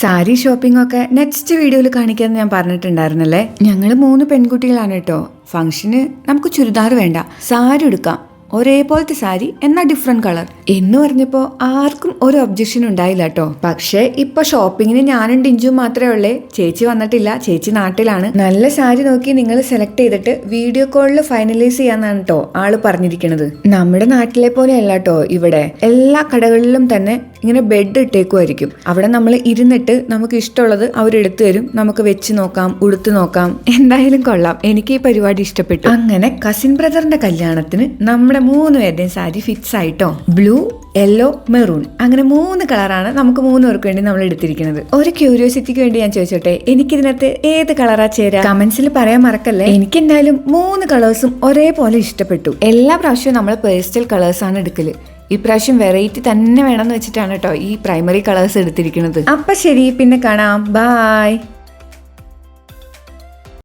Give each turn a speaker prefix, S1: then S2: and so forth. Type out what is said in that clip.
S1: Sari shopping ഒക്കെ next വീഡിയോയിൽ കാണിക്കാമെന്ന് ഞാൻ പറഞ്ഞിട്ടുണ്ടായിരുന്നല്ലേ? ഞങ്ങൾ മൂന്ന് പെൺകുട്ടികളാണ് കേട്ടോ. ഫംഗ്ഷന് നമുക്ക് ചുരിദാർ വേണ്ട. സാരി എടുക്കാം. ഒരേപോലത്തെ സാരി എന്നാ ഡിഫറെന്റ് കളർ എന്ന് പറഞ്ഞപ്പോ ആർക്കും ഒരു ഒബ്ജക്ഷൻ ഉണ്ടായില്ല കേട്ടോ പക്ഷേ ഇപ്പൊ ഷോപ്പിങ്ങിന് ഞാനും ടിഞ്ചും മാത്രമേ ഉള്ളേ. ചേച്ചി വന്നിട്ടില്ല. ചേച്ചി നാട്ടിലാണ്. നല്ല സാരി നോക്കി നിങ്ങൾ സെലക്ട് ചെയ്തിട്ട് വീഡിയോ കോളിൽ ഫൈനലൈസ് ചെയ്യാന്നാണ് കേട്ടോ ആൾ പറഞ്ഞിരിക്കുന്നത് നമ്മുടെ നാട്ടിലെ പോലെ അല്ല കേട്ടോ ഇവിടെ. എല്ലാ കടകളിലും തന്നെ ഇങ്ങനെ ബെഡ് ഇട്ടേക്കുമായിരിക്കും അവിടെ നമ്മൾ ഇരുന്നിട്ട് നമുക്ക് ഇഷ്ടമുള്ളത് അവരെടുത്തു തരും. നമുക്ക് വെച്ച് നോക്കാം ഉടുത്തു നോക്കാം. എന്തായാലും കൊള്ളാം. എനിക്ക് ഈ പരിപാടി ഇഷ്ടപ്പെട്ടു. അങ്ങനെ കസിൻ ബ്രദറിന്റെ കല്യാണത്തിന് നമ്മുടെ മൂന്ന് പേരുടെയും സാരി ഫിക്സ് ആയിട്ടോ? ബ്ലൂ യെല്ലോ മെറൂൺ അങ്ങനെ മൂന്ന് കളറാണ് നമുക്ക് മൂന്ന് പേർക്ക് വേണ്ടി നമ്മൾ എടുത്തിരിക്കുന്നത്. ഒരു ക്യൂരിയോസിറ്റിക്ക് വേണ്ടി ഞാൻ ചോദിച്ചോട്ടെ? എനിക്കിതിനകത്ത് ഏത് കളറാ ചേരാ? കമന്റ്സിൽ പറയാൻ മറക്കല്ലേ? എനിക്ക് എന്തായാലും മൂന്ന് കളേഴ്സും ഒരേപോലെ ഇഷ്ടപ്പെട്ടു. എല്ലാ പ്രാവശ്യവും നമ്മൾ പേസ്റ്റൽ കളേഴ്സ് ആണ് എടുക്കൽ. ഇപ്രാവശ്യം വെറൈറ്റി തന്നെ വേണമെന്ന് വെച്ചിട്ടാണ് കേട്ടോ ഈ പ്രൈമറി കളേഴ്സ് എടുത്തിരിക്കുന്നത്. അപ്പൊ ശരി പിന്നെ കാണാം. ബായ്